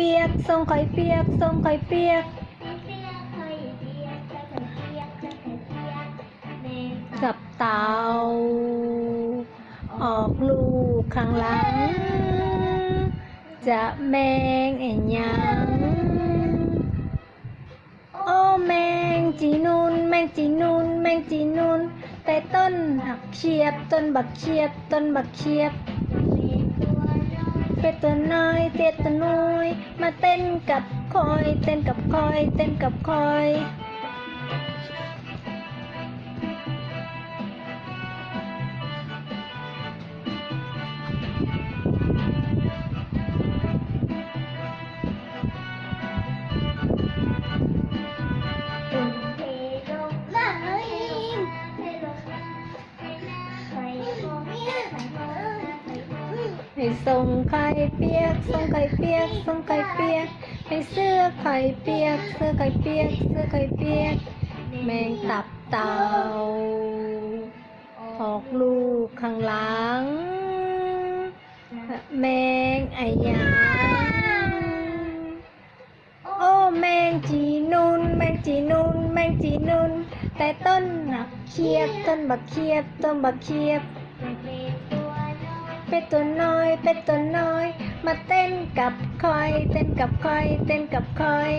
เปียกส่งไข่เปียกส่งไข่เปียกกับเต่าออกลูกข้างหลัง จะแมงไอ้หยังโอ้แมงจีนูนแมงจีนูนแมงจีนูนแต่ต้นหักเฉียบต้นบักเฉียบต้นบักเฉียบเป็ดตัวน้อยเตี้ยตัวน้อย มาเต้นกับคอย เต้นกับคอย เต้นกับคอย ให้ส่งไข่เปียกส่งไข่เปียกส่งไข่เปียก ให้เสื้อไข่เปียก เสื้อไข่เปียก เสื้อไข่เปียก แมงตับเต่าออกลูกข้างหลัง แมงไอหยางโอ้แมงจีนุนแมงจีนุนแมงจีนุนแต่ต้นหักเขียบต้นบักเขียบต้นบักเขียบ เป็ดตัวน้อย เป็ดตัวน้อย มาเต้นกับคอย เต้นกับคอย เต้นกับคอย